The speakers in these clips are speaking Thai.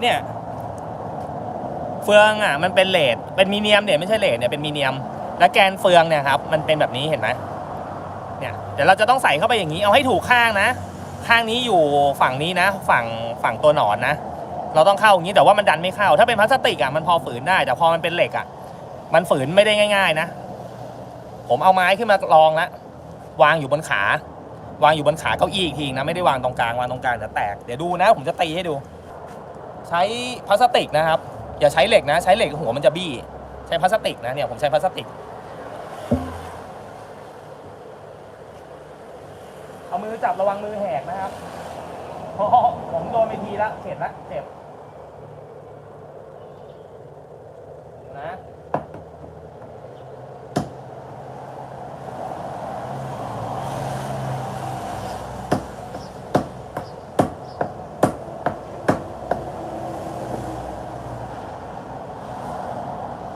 เนี่ยเฟืองอะมันเป็นเลดเป็นมีเนียมเนี่ยไม่ใช่เลดเนี่ยเป็นมีเนียม และแกนเฟืองเนี่ยครับมันเป็นแบบนี้เห็นไหมเนี่ยเดี๋ยวเราจะต้องใส่เข้าไปอย่างนี้เอาให้ถูกข้างนะ ข้างนี้อยู่ฝั่งนี้นะ ฝั่งฝั่งตัวหนอนนะ เราต้องเข้าอย่างนี้แต่ว่ามันดันไม่เข้า ถ้าเป็นพลาสติกอะมันพอฝืนได้ แต่พอมันเป็นเหล็กอะ มันฝืนไม่ได้ง่าย ๆ นะ ผมเอาไม้ขึ้นมาลองแล้ววางอยู่บนขา วางอยู่บนขาเก้าอี้อีกทีนะไม่ได้วางตรงกลางวางตรงกลางจะแตกเดี๋ยวดูนะ ผมจะตีให้ดู ใช้พลาสติกนะครับ อย่าใช้เหล็กนะ ใช้เหล็กหัวมันจะบี้ใช้พลาสติกนะเนี่ยผมใช้พลาสติกเอามือจับระวังมือแหกนะครับเพราะผมโดนไปทีละเข็ดละเจ็บนะ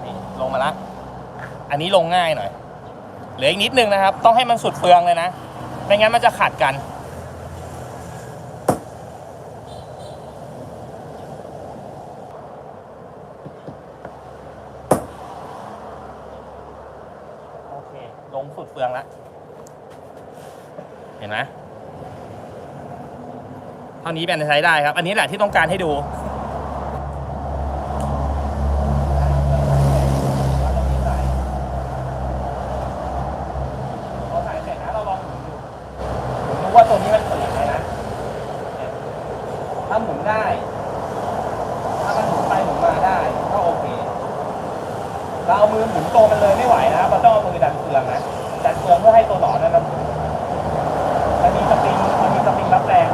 นี่ ลงมาละ อันนี้ลงง่ายหน่อย เหลืออีกนิดนึงนะครับ ต้องให้มันสุดเฟืองเลยนะ ไม่งั้นมันจะขัดกัน โอเค ลงสุดเฟืองแล้วเห็นไหมเท่านี้เป็นใช้ได้ครับ อันนี้แหละที่ต้องการให้ดู พอใส่เสร็จนะเราลองหมุนดูดูว่า ตัวนี้มันฝืนไหมนะ ถ้าหมุนได้ ถ้ามันหมุนไปหมุนมาได้ก็โอเค เราเอามือหมุนตรงมันเลยไม่ไหวนะเราต้องเอามือดันเฟืองนะ ดันเฟืองเพื่อให้ตัวหนอนนั้นมันมีสปริงมันมีสปริงรับแรง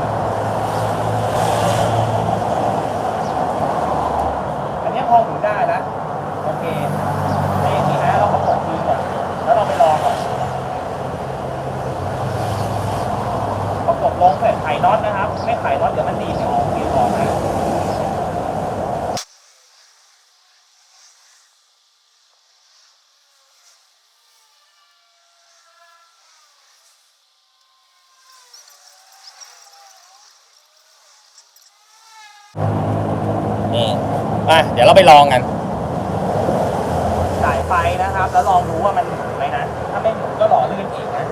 อันนี้พอหมุนได้นะ โอเคในอย่างนี้นะเราประกบมือก่อน แล้วเราไปลองก่อน ประกบลงเสร็จไข น็อตนะครับ ไม่ไขน็อตเดี๋ยวมันดีดเดี๋ยวออกดีดออกนะนี่ไปเดี๋ยวเราไปลองกันสายไฟนะครับ แล้วลองดูว่ามันหมุนไหมนะ ถ้าไม่หมุนก็หล่อลื่นอีกนะ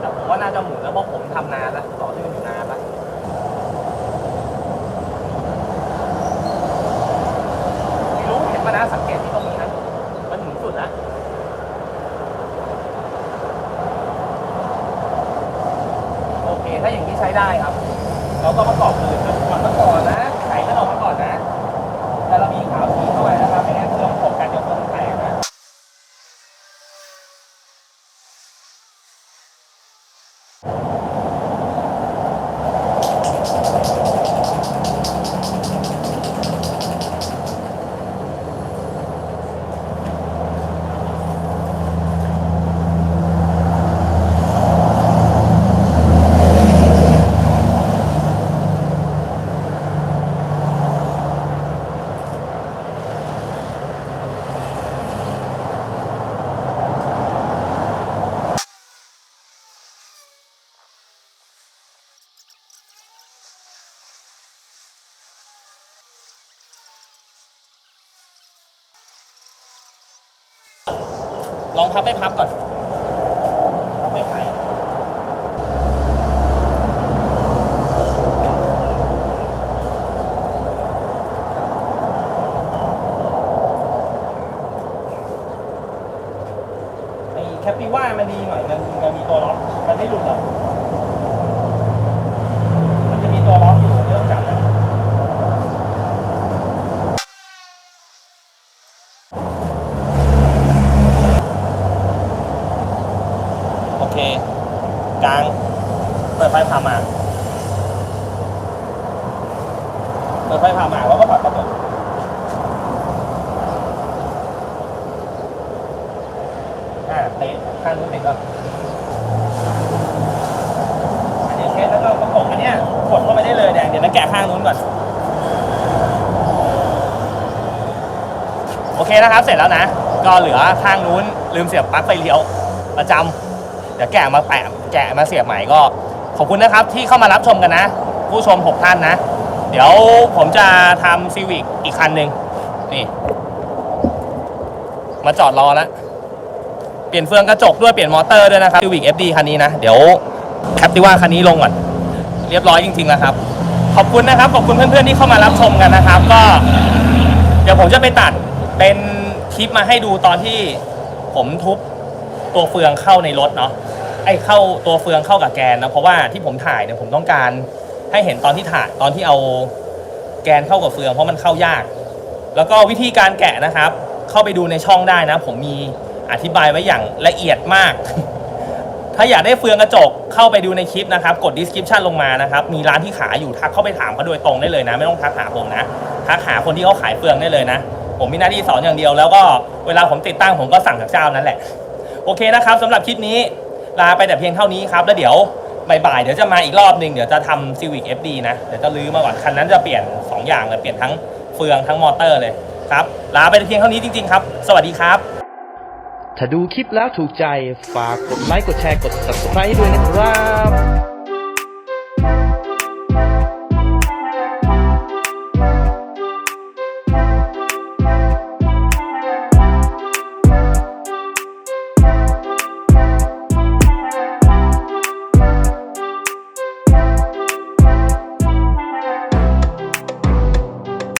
แต่ผมว่าน่าจะหมุนแล้วเพราะผมทำนานแล้วต่อลื่นอยู่นานแล้วไม่รู้เห็นมานะสังเกตที่ตรงนี้นะมันหมุนสุดนะโอเค ถ้าอย่าง นี้ใช้ได้ครับ เราก็ประกอบอื่นนะก่อนมาก่อนนะไขมันออกมาก่อนนะ แต่เรามีขาวสีเข้าไปนะครับ ไม่งั้นเครื่องปกกันเดี๋ยวเครื่องแตกนะ ลองพับไม่พับก่อนพับไม่ไขไอ้แคปปิว่ามันดีหน่อยมันมันมีตัวล็อกมันไม่หลุดหรอก มันจะมีตัวล็อกอยู่ไม่ต้องจับนะ โอเค กลาง เปิดไฟผ่าหมากเปิดไฟผ่าหมากแล้วก็ปัดกระจกอ่าเตะข้างนู้นเตะก็อันนี้เช็ดแล้วก็ประกบอันเนี้ยกดเข้าไปได้เลยแดงเดี๋ยวนะแกะข้างนู้นก่อน โอเคนะครับ เสร็จแล้วนะ ก็เหลือข้างนู้นลืมเสียบปลั๊กไฟเลี้ยวประจำ เดี๋ยวแกะมาแปะแกะมาเสียบใหม่ก็ ขอบคุณนะครับที่เข้ามารับชมกันนะ ผู้ชม 6 ท่านนะ เดี๋ยวผมจะทำซีวิกอีกคันหนึ่งนี่ มาจอดรอแล้ว เปลี่ยนเฟืองกระจกด้วยเปลี่ยนมอเตอร์ด้วยนะครับซีวิก FD คันนี้นะ เดี๋ยวแคปติว่าคันนี้ลงก่อน เรียบร้อยจริงๆแล้วครับ ขอบคุณนะครับ ขอบคุณเพื่อนๆที่เข้ามารับชมกันนะครับ ก็ เดี๋ยวผมจะไปตัดเป็นคลิปมาให้ดูตอนที่ผมทุบ ตัวเฟืองเข้าในรถเนาะไอ้เข้าตัวเฟืองเข้ากับแกนนะเพราะว่าที่ผมถ่ายเนี่ยผมต้องการให้เห็นตอนที่ถ่ายตอนที่เอาแกนเข้ากับเฟืองเพราะมันเข้ายาก แล้วก็วิธีการแกะนะครับ เข้าไปดูในช่องได้นะ ผมมีอธิบายไว้อย่างละเอียดมาก ถ้าอยากได้เฟืองกระจกเข้าไปดูในคลิปนะครับกด description ลงมานะครับมีร้านที่ขายอยู่ทักเข้าไปถามเขาโดยตรงได้เลยนะ ไม่ต้องทักหาผมนะทักหาคนที่เขาขายเฟืองได้เลยนะ ผมมีหน้าที่สอนอย่างเดียวแล้วก็เวลาผมติดตั้งผมก็สั่งจากเจ้านั้นแหละ โอเคนะครับสำหรับคลิปนี้ลาไปแต่เพียงเท่านี้ครับ แล้วเดี๋ยวบ่ายๆเดี๋ยวจะมาอีกรอบหนึ่งเดี๋ยวจะทำ Civic FD นะ เดี๋ยวจะลื้อมาก่อนคันนั้นจะเปลี่ยน 2 อย่างเลยเปลี่ยนทั้งเฟืองทั้งมอเตอร์เลยครับลาไปแต่เพียงเท่านี้จริงๆครับ สวัสดีครับ ถ้าดูคลิปแล้วถูกใจฝากกดไลค์กดแชร์กด subscribe ด้วยนะครับ